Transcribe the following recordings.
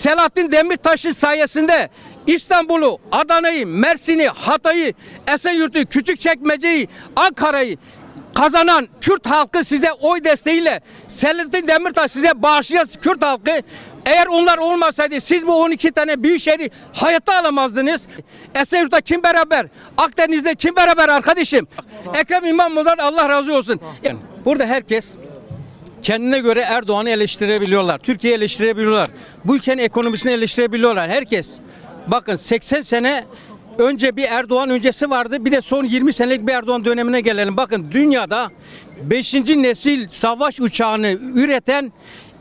Selahattin Demirtaş'ın sayesinde İstanbul'u, Adana'yı, Mersin'i, Hatay'ı, Esenyurt'u, Küçükçekmece'yi, Ankara'yı kazanan Kürt halkı size oy desteğiyle Selahattin Demirtaş size bağışlayan Kürt halkı eğer onlar olmasaydı siz bu 12 tane büyük şehri hayatta alamazdınız. Esenyurt'ta kim beraber? Akdeniz'de kim beraber arkadaşım? Ekrem İmamoğlu'dan Allah razı olsun. Yani burada herkes kendine göre Erdoğan'ı eleştirebiliyorlar. Türkiye'yi eleştirebiliyorlar. Bu ülkenin ekonomisini eleştirebiliyorlar. Herkes. Bakın 80 sene önce bir Erdoğan öncesi vardı. Bir de son 20 senelik bir Erdoğan dönemine gelelim. Bakın dünyada 5. nesil savaş uçağını üreten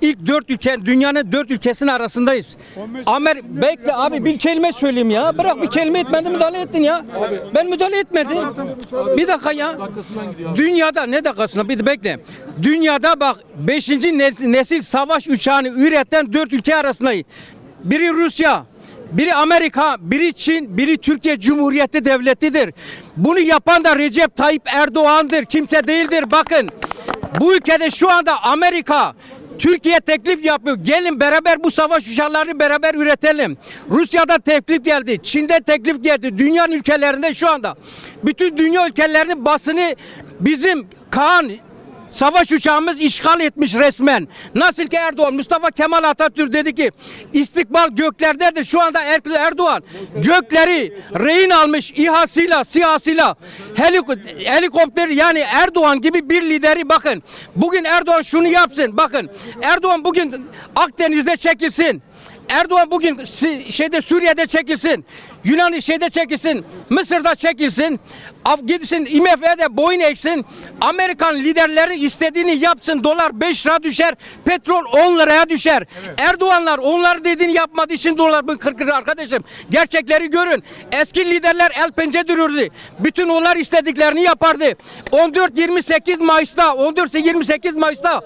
ilk 4 ülke, dünyanın 4 ülkesinin arasındayız. Amer bekle abi bir kelime söyleyeyim ya. Bırak bir kelime etmedin müdahale ettin ya. Ben müdahale etmedim. Bir dakika ya. Dünyada ne dakikasına bir de bekle. Dünyada bak 5. nesil savaş uçağını üreten 4 ülke arasındayız. Biri Rusya, biri Amerika, biri Çin, biri Türkiye Cumhuriyeti Devleti'dir. Bunu yapan da Recep Tayyip Erdoğan'dır. Kimse değildir. Bakın bu ülkede şu anda Amerika Türkiye teklif yapıyor. Gelin beraber bu savaş uçaklarını beraber üretelim. Rusya'da teklif geldi. Çin'de teklif geldi. Dünyanın ülkelerinde şu anda. Bütün dünya ülkelerinin basını bizim Kaan Savaş uçağımız işgal etmiş resmen. Nasıl ki Erdoğan, Mustafa Kemal Atatürk dedi ki istikbal göklerdedir. Şu anda Er- Erdoğan gökleri rehin almış İHA'sıyla, SİHA'sıyla helik- helikopter yani Erdoğan gibi bir lideri bakın. Bugün Erdoğan şunu yapsın. Bakın Erdoğan bugün Akdeniz'de çekilsin. Erdoğan bugün şeyde Suriye'de çekilsin. Yunan şeyde çekilsin. Mısır'da çekilsin. Af gitsin IMF'de boyun eksin. Amerikan liderleri istediğini yapsın. Dolar 5 lira düşer. Petrol 10 liraya düşer. Erdoğanlar onlar dediğini yapmadığı için dolar bu 40 lira arkadaşım. Gerçekleri görün. Eski liderler el pençe dürürdü. Bütün onlar istediklerini yapardı. 14-28 Mayıs'ta 14-28 Mayıs'ta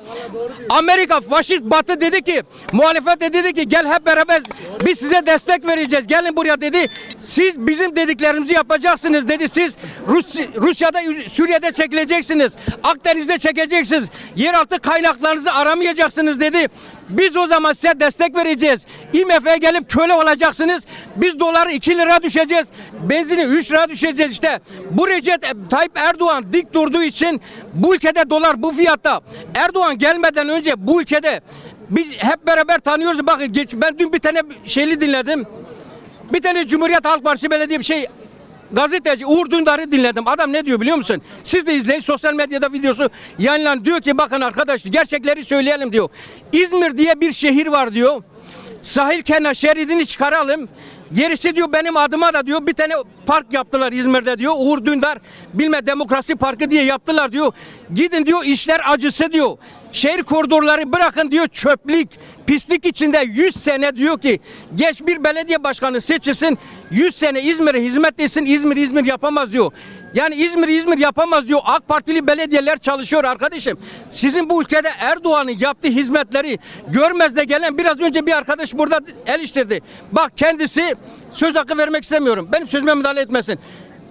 Amerika faşist batı dedi ki muhalefet de dedi ki gel hep beraber biz size destek vereceğiz. Gelin buraya dedi. Siz bizim dediklerimizi yapacaksınız dedi. Siz Rus, Rusya'da Suriye'de çekileceksiniz. Akdeniz'de çekeceksiniz. Yeraltı kaynaklarınızı aramayacaksınız dedi. Biz o zaman size destek vereceğiz. IMF'ye gelip köle olacaksınız. Biz doları 2 lira düşeceğiz. Benzini 3 lira düşeceğiz işte. Bu Recep Tayyip Erdoğan dik durduğu için bu ülkede dolar bu fiyatta. Erdoğan gelmeden önce bu ülkede biz hep beraber tanıyoruz. Bakın geç, ben dün bir tane şeyli dinledim. Bir tane Cumhuriyet Halk Partisi belediye bir şey gazeteci Uğur Dündar'ı dinledim. Adam ne diyor biliyor musun? Siz de izleyin sosyal medyada videosu yayınlan diyor ki bakın arkadaş gerçekleri söyleyelim diyor. İzmir diye bir şehir var diyor. Sahil kenar şeridini çıkaralım. Gerisi diyor benim adıma da diyor bir tane park yaptılar İzmir'de diyor. Uğur Dündar bilme demokrasi parkı diye yaptılar diyor. Gidin diyor işler acısı diyor. Şehir koridorları bırakın diyor çöplük, pislik içinde 100 sene diyor ki geç bir belediye başkanı seçilsin 100 sene İzmir'e hizmet etsin İzmir İzmir yapamaz diyor. Yani İzmir İzmir yapamaz diyor. AK Partili belediyeler çalışıyor arkadaşım. Sizin bu ülkede Erdoğan'ın yaptığı hizmetleri görmezde gelen biraz önce bir arkadaş burada eleştirdi. Bak kendisi söz hakkı vermek istemiyorum. Benim sözüme müdahale etmesin.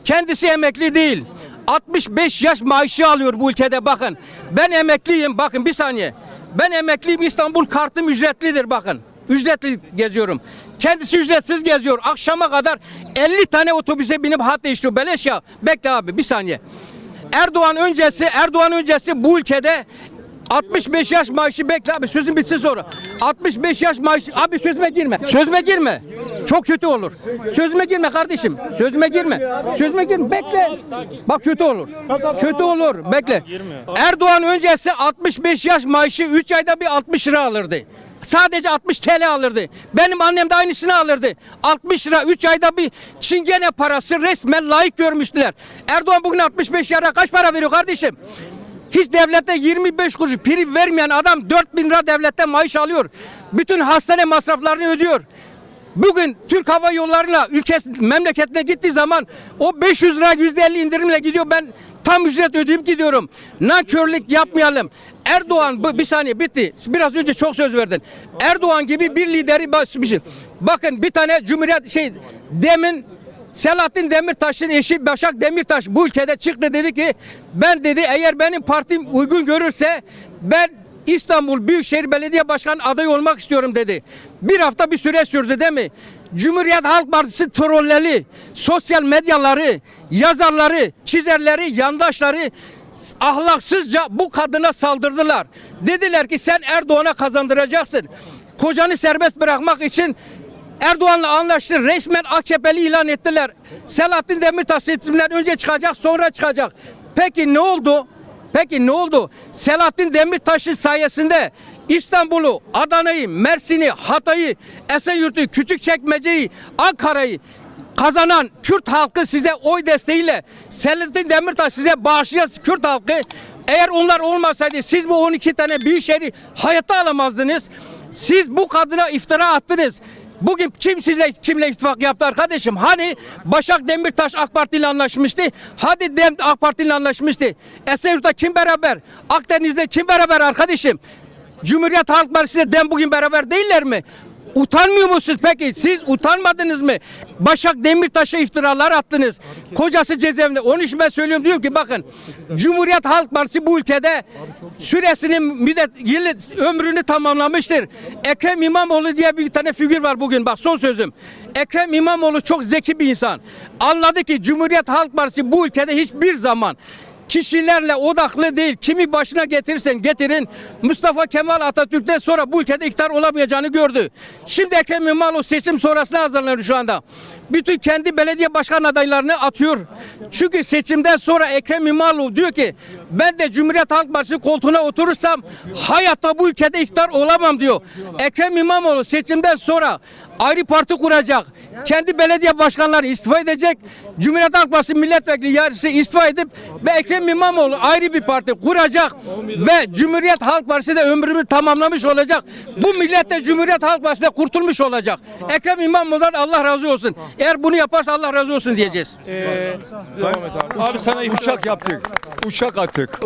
Kendisi emekli değil. 65 yaş maaşı alıyor bu ülkede bakın. Ben emekliyim bakın bir saniye. Ben emekliyim İstanbul kartım ücretlidir bakın. Ücretli geziyorum. Kendisi ücretsiz geziyor. Akşama kadar 50 tane otobüse binip hat değiştiriyor. Beleş ya. Bekle abi bir saniye. Erdoğan öncesi Erdoğan öncesi bu ülkede 65 yaş maaşı bekle abi sözün bitsin sonra. 65 yaş maaşı abi sözüme girme. Sözüme girme. Çok kötü olur. Sözüme girme kardeşim. Sözüme girme. Sözüme girme. Bekle. Bak kötü olur. Kötü olur. Bekle. Erdoğan öncesi 65 yaş maaşı 3 ayda bir 60 lira alırdı. Sadece 60 TL alırdı. Benim annem de aynısını alırdı. 60 lira 3 ayda bir çingene parası resmen layık görmüştüler. Erdoğan bugün 65 lira kaç para veriyor kardeşim? Hiç devlette 25 kuruş prim vermeyen adam 4 bin lira devletten maaş alıyor. Bütün hastane masraflarını ödüyor. Bugün Türk Hava Yolları'na ülkesi memleketine gittiği zaman o 500 lira %50 indirimle gidiyor. Ben tam ücret ödeyip gidiyorum. Nankörlük yapmayalım. Erdoğan bir saniye bitti. Biraz önce çok söz verdin. Erdoğan gibi bir lideri basmışsın. Bakın bir tane Cumhuriyet şey demin Selahattin Demirtaş'ın eşi Başak Demirtaş bu ülkede çıktı dedi ki ben dedi eğer benim partim uygun görürse ben İstanbul Büyükşehir Belediye Başkanı adayı olmak istiyorum dedi. bir hafta bir süre sürdü değil mi? Cumhuriyet Halk Partisi trolleri, sosyal medyaları, yazarları, çizerleri, yandaşları ahlaksızca bu kadına saldırdılar. Dediler ki sen Erdoğan'a kazandıracaksın. Kocanı serbest bırakmak için Erdoğan'la anlaştı. Resmen AKP'li ilan ettiler. Selahattin Demirtaş seçimden önce çıkacak sonra çıkacak. Peki ne oldu? Peki ne oldu? Selahattin Demirtaş'ın sayesinde İstanbul'u, Adana'yı, Mersin'i, Hatay'ı, Esenyurt'u, Küçükçekmece'yi, Ankara'yı kazanan Kürt halkı size oy desteğiyle Selahattin Demirtaş size bağışlayan Kürt halkı eğer onlar olmasaydı siz bu 12 tane büyük şehri hayatta alamazdınız. Siz bu kadına iftira attınız. Bugün kim sizle kimle ittifak yaptı arkadaşım? Hani Başak Demirtaş AK Parti ile anlaşmıştı? Hadi Dem AK Parti ile anlaşmıştı. Esenyurt'ta kim beraber? Akdeniz'de kim beraber arkadaşım? Cumhuriyet Halk Partisi ile Dem bugün beraber değiller mi? Utanmıyor musunuz peki? Siz utanmadınız mı? Başak Demirtaş'a iftiralar attınız. Kocası cezaevinde. Onun için ben söylüyorum diyorum ki bakın Cumhuriyet Halk Partisi bu ülkede süresinin müddet yılı ömrünü tamamlamıştır. Ekrem İmamoğlu diye bir tane figür var bugün. Bak son sözüm. Ekrem İmamoğlu çok zeki bir insan. Anladı ki Cumhuriyet Halk Partisi bu ülkede hiçbir zaman kişilerle odaklı değil. Kimi başına getirirsen getirin. Mustafa Kemal Atatürk'ten sonra bu ülkede iktidar olamayacağını gördü. Şimdi Ekrem İmamoğlu seçim sonrasına hazırlanıyor şu anda. Bütün kendi belediye başkan adaylarını atıyor. Çünkü seçimden sonra Ekrem İmamoğlu diyor ki ben de Cumhuriyet Halk Partisi koltuğuna oturursam hayatta bu ülkede iktidar olamam diyor. Ekrem İmamoğlu seçimden sonra ayrı parti kuracak. Kendi belediye başkanları istifa edecek. Cumhuriyet Halk Partisi milletvekili yarısı istifa edip ve Ekrem İmamoğlu ayrı bir parti kuracak ve Cumhuriyet Halk Partisi de ömrünü tamamlamış olacak. Bu millet de Cumhuriyet Halk Partisi'ne kurtulmuş olacak. Ekrem İmamoğlu'dan Allah razı olsun. Eğer bunu yaparsa Allah razı olsun diyeceğiz. Ee, devam et abi. Abi sana Uçak yaptık. Uçak attık.